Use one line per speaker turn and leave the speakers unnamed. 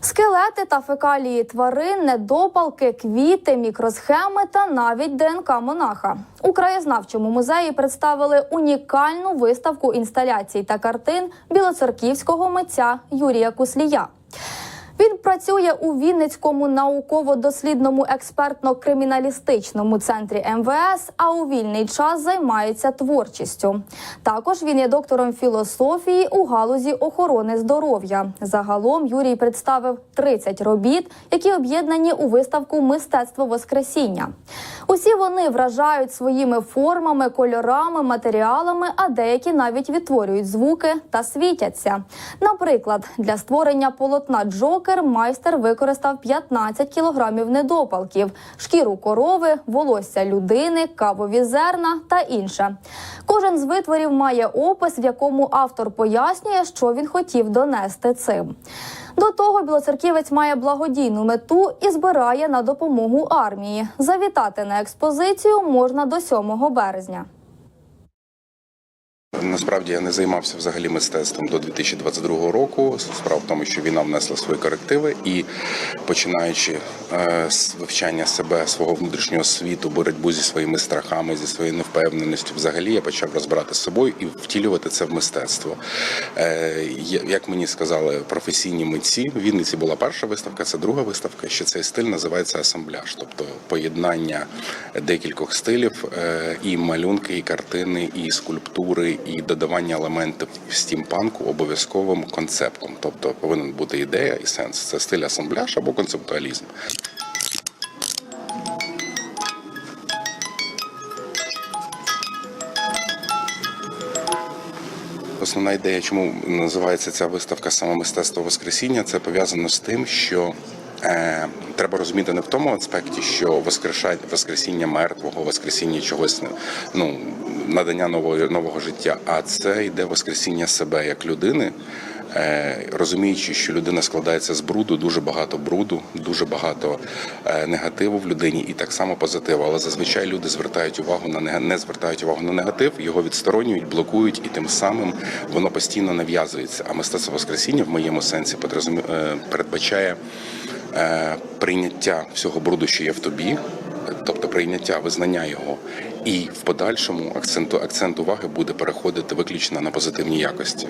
Скелети та фекалії тварин, недопалки, квіти, мікросхеми та навіть ДНК монаха. У краєзнавчому музеї представили унікальну виставку інсталяцій та картин білоцерківського митця Юрія Куслія. Він працює у Вінницькому науково-дослідному експертно-криміналістичному центрі МВС, а у вільний час займається творчістю. Також він є доктором філософії у галузі охорони здоров'я. Загалом Юрій представив 30 робіт, які об'єднані у виставку Мистецтво Воскресіння. Усі вони вражають своїми формами, кольорами, матеріалами, а деякі навіть відтворюють звуки та світяться. Наприклад, для створення полотна Джокер майстер використав 15 кілограмів недопалків, шкіру корови, волосся людини, кавові зерна та інше. Кожен з витворів має опис, в якому автор пояснює, що він хотів донести цим. До того білоцерківець має благодійну мету і збирає на допомогу армії. Завітати на експозицію можна до 7 березня.
Насправді я не займався взагалі мистецтвом до 2022 року. Справа в тому, що війна внесла свої корективи, і починаючи е, з вивчання себе, свого внутрішнього світу, боротьбу зі своїми страхами, зі своєю невпевненістю, взагалі я почав розбирати з собою і втілювати це в мистецтво. Е, як мені сказали професійні митці, в Вінниці була перша виставка, це друга виставка. Що цей стиль називається асамбляж, тобто поєднання декількох стилів, е, і малюнки, і картини, і скульптури, і додавання елементів стімпанку обов'язковим концептом. Тобто повинен бути ідея і сенс. Це стиль асамбляж або концептуалізм. Основна ідея, чому називається ця виставка саме мистецтво Воскресіння, це пов'язано з тим, що треба розуміти не в тому аспекті, що воскресіння мертвого, воскресіння чогось ну надання нового нового життя, а це йде воскресіння себе як людини. Е, розуміючи, що людина складається з бруду, дуже багато бруду, дуже багато е, негативу в людині, і так само позитиву. Але зазвичай люди звертають увагу на не звертають увагу на негатив, його відсторонюють, блокують, і тим самим воно постійно нав'язується. А мистецтво воскресіння в моєму сенсі е, передбачає е, прийняття всього бруду, що є в тобі. Тобто прийняття, визнання його, і в подальшому акценту акцент уваги буде переходити виключно на позитивні якості.